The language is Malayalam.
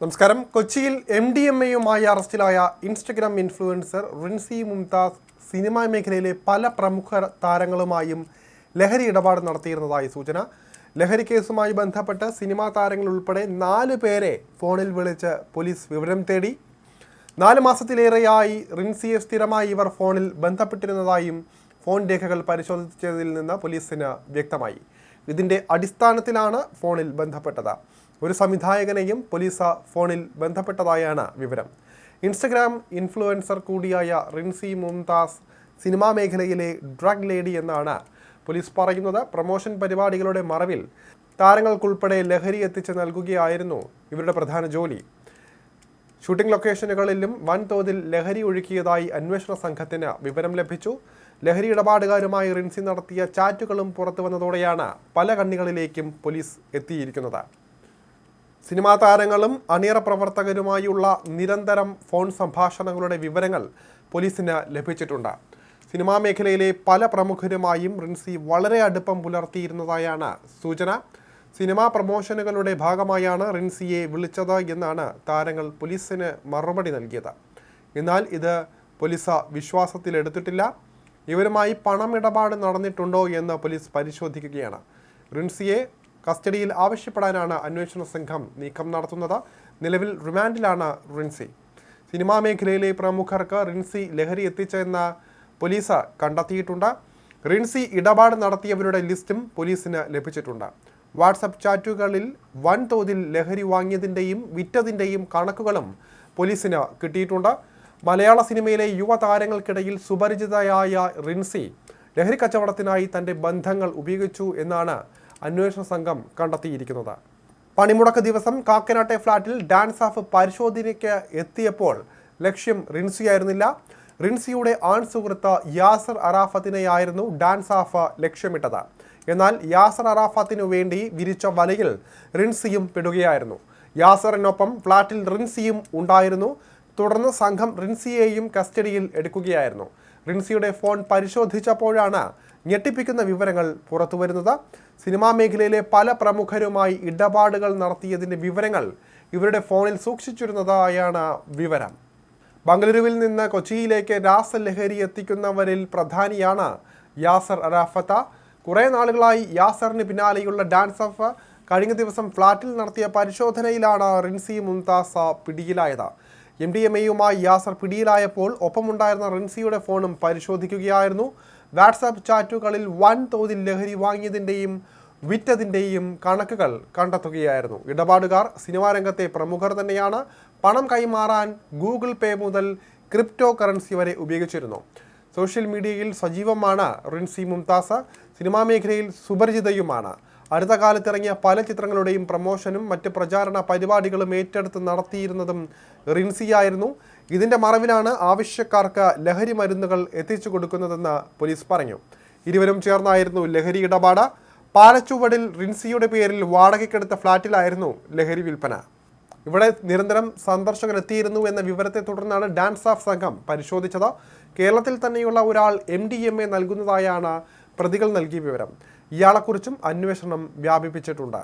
നമസ്കാരം. കൊച്ചിയിൽ എം ഡി എം എയുമായി അറസ്റ്റിലായ Instagram influencer Rinsi Mumtaz cinema മേഖലയിലെ പല പ്രമുഖ താരങ്ങളുമായും ലഹരി ഇടപാട് നടത്തിയിരുന്നതായി സൂചന. ലഹരി കേസുമായി ബന്ധപ്പെട്ട് സിനിമാ താരങ്ങൾ ഉൾപ്പെടെ നാല് പേരെ ഫോണിൽ വിളിച്ച് പോലീസ് വിവരം തേടി. നാല് മാസത്തിലേറെയായി റിൻസിയെ സ്ഥിരമായി ഇവർ ഫോണിൽ ബന്ധപ്പെട്ടിരുന്നതായും ഫോൺ രേഖകൾ പരിശോധിച്ചതിൽ നിന്ന് പോലീസിന് വ്യക്തമായി. ഇതിന്റെ അടിസ്ഥാനത്തിലാണ് ഫോണിൽ ബന്ധപ്പെട്ടത്. ഒരു സംവിധായകനെയും പോലീസ് ഫോണിൽ ബന്ധപ്പെട്ടതായാണ് വിവരം. ഇൻസ്റ്റഗ്രാം ഇൻഫ്ലുവൻസർ കൂടിയായ റിൻസി മുംതാസ് സിനിമാ മേഖലയിലെ ഡ്രഗ് ലേഡി എന്നാണ് പോലീസ് പറയുന്നത്. പ്രൊമോഷൻ പരിപാടികളുടെ മറവിൽ താരങ്ങൾക്കുൾപ്പെടെ ലഹരി എത്തിച്ച് നൽകുകയായിരുന്നു ഇവരുടെ പ്രധാന ജോലി. ഷൂട്ടിംഗ് ലൊക്കേഷനുകളിലും വൻതോതിൽ ലഹരി ഒഴുക്കിയതായി അന്വേഷണ സംഘത്തിന് വിവരം ലഭിച്ചു. ലഹരി ഇടപാടുകാരുമായി റിൻസി നടത്തിയ ചാറ്റുകളും പുറത്തു വന്നതോടെയാണ് പല കണ്ണികളിലേക്കും പോലീസ് എത്തിയിരിക്കുന്നത്. സിനിമാ താരങ്ങളും അണിയറ പ്രവർത്തകരുമായുള്ള നിരന്തരം ഫോൺ സംഭാഷണങ്ങളുടെ വിവരങ്ങൾ പോലീസിന് ലഭിച്ചിട്ടുണ്ട്. സിനിമാ മേഖലയിലെ പല പ്രമുഖരുമായും റിൻസി വളരെ അടുപ്പം പുലർത്തിയിരുന്നതായാണ് സൂചന. സിനിമാ പ്രമോഷനുകളുടെ ഭാഗമായാണ് റിൻസിയെ വിളിച്ചത് എന്നാണ് താരങ്ങൾ പോലീസിന് മറുപടി നൽകിയത്. എന്നാൽ ഇത് പോലീസ് വിശ്വാസത്തിലെടുത്തിട്ടില്ല. ഇവരുമായി പണമിടപാട് നടന്നിട്ടുണ്ടോ എന്ന് പോലീസ് പരിശോധിക്കുകയാണ്. റിൻസിയെ കസ്റ്റഡിയിൽ ആവശ്യപ്പെടാനാണ് അന്വേഷണ സംഘം നീക്കം നടത്തുന്നത്. നിലവിൽ റിമാൻഡിലാണ് റിൻസി. സിനിമാ മേഖലയിലെ പ്രമുഖർക്ക് റിൻസി ലഹരി എത്തിച്ചെന്ന പോലീസ് കണ്ടെത്തിയിട്ടുണ്ട്. റിൻസി ഇടപാട് നടത്തിയവരുടെ ലിസ്റ്റും പോലീസിന് ലഭിച്ചിട്ടുണ്ട്. വാട്സപ്പ് ചാറ്റുകളിൽ വൻതോതിൽ ലഹരി വാങ്ങിയതിന്റെയും വിറ്റതിന്റെയും കണക്കുകളും പോലീസിന് കിട്ടിയിട്ടുണ്ട്. മലയാള സിനിമയിലെ യുവതാരങ്ങൾക്കിടയിൽ സുപരിചിതയായ റിൻസി ലഹരി കച്ചവടത്തിനായി തന്റെ ബന്ധങ്ങൾ ഉപയോഗിച്ചു എന്നാണ് അന്വേഷണ സംഘം കണ്ടെത്തിയിരിക്കുന്നത്. പണിമുടക്ക് ദിവസം കാക്കനാട്ടെ ഫ്ളാറ്റിൽ ഡാൻസ് ഓഫ് പരിശോധനയ്ക്ക് എത്തിയപ്പോൾ ലക്ഷ്യം റിൻസിയായിരുന്നില്ല. റിൻസിയുടെ ആൺ സുഹൃത്ത് യാസർ അറാഫത്തിനെയായിരുന്നു ഡാൻസ് ഓഫ് ലക്ഷ്യമിട്ടത്. എന്നാൽ യാസർ അറാഫത്തിനു വേണ്ടി വിരിച്ച വലയിൽ റിൻസിയും പെടുകയായിരുന്നു. യാസറിനൊപ്പം ഫ്ളാറ്റിൽ റിൻസിയും ഉണ്ടായിരുന്നു. തുടർന്ന് സംഘം റിൻസിയെയും കസ്റ്റഡിയിൽ എടുക്കുകയായിരുന്നു. റിൻസിയുടെ ഫോൺ പരിശോധിച്ചപ്പോഴാണ് ഞെട്ടിപ്പിക്കുന്ന വിവരങ്ങൾ പുറത്തുവരുന്നത്. സിനിമാ മേഖലയിലെ പല പ്രമുഖരുമായി ഇടപാടുകൾ നടത്തിയതിന്റെ വിവരങ്ങൾ ഇവരുടെ ഫോണിൽ സൂക്ഷിച്ചിരുന്നതായാണ് വിവരം. ബംഗളൂരുവിൽ നിന്ന് കൊച്ചിയിലേക്ക് രാസലഹരി എത്തിക്കുന്നവരിൽ പ്രധാനിയാണ് യാസർ അറാഫത്ത കുറേ നാളുകളായി യാസറിന് പിന്നാലെയുള്ള ഡാൻസ് ഓഫ് കഴിഞ്ഞ ദിവസം ഫ്ളാറ്റിൽ നടത്തിയ പരിശോധനയിലാണ് റിൻസി മുംതാസ പിടിയിലായത്. എം ഡി എം എയുമായി യാസർ പിടിയിലായപ്പോൾ ഒപ്പമുണ്ടായിരുന്ന റിൻസിയുടെ ഫോണും പരിശോധിക്കുകയായിരുന്നു. വാട്സാപ്പ് ചാറ്റുകളിൽ വൻ തോതിൽ ലഹരി വാങ്ങിയതിന്റെയും വിറ്റതിന്റെയും കണക്കുകൾ കണ്ടെത്തുകയായിരുന്നു. ഇടപാടുകാർ സിനിമാ രംഗത്തെ പ്രമുഖർ തന്നെയാണ്. പണം കൈമാറാൻ ഗൂഗിൾ പേ മുതൽ ക്രിപ്റ്റോ കറൻസി വരെ ഉപയോഗിച്ചിരുന്നു. സോഷ്യൽ മീഡിയയിൽ സജീവമാണ് റിൻസി മുംതാസ. സിനിമാ മേഖലയിൽ സുപരിചിതയുമാണ്. അടുത്ത കാലത്തിറങ്ങിയ പല ചിത്രങ്ങളുടെയും പ്രമോഷനും മറ്റ് പ്രചാരണ പരിപാടികളും ഏറ്റെടുത്ത് നടത്തിയിരുന്നതും റിൻസിയായിരുന്നു ഇതിന്റെ മറവിലാണ് ആവശ്യക്കാർക്ക് ലഹരി മരുന്നുകൾ എത്തിച്ചു കൊടുക്കുന്നതെന്ന് പോലീസ് പറഞ്ഞു. ഇരുവരും ചേർന്നായിരുന്നു ലഹരി ഇടപാട്. പാലച്ചുവടിൽ റിൻസിയുടെ പേരിൽ വാടകയ്ക്കെടുത്ത ഫ്ളാറ്റിലായിരുന്നു ലഹരി വിൽപ്പന. ഇവിടെ നിരന്തരം സന്ദർശകർ എത്തിയിരുന്നു എന്ന വിവരത്തെ തുടർന്നാണ് ഡാൻസ് ഓഫ് സംഘം പരിശോധിച്ചത്. കേരളത്തിൽ തന്നെയുള്ള ഒരാൾ എം ഡി എം എ നൽകുന്നതായാണ് പ്രതികൾ നൽകിയ വിവരം. ഇയാളെക്കുറിച്ചും അന്വേഷണം വ്യാപിപ്പിച്ചിട്ടുണ്ട്.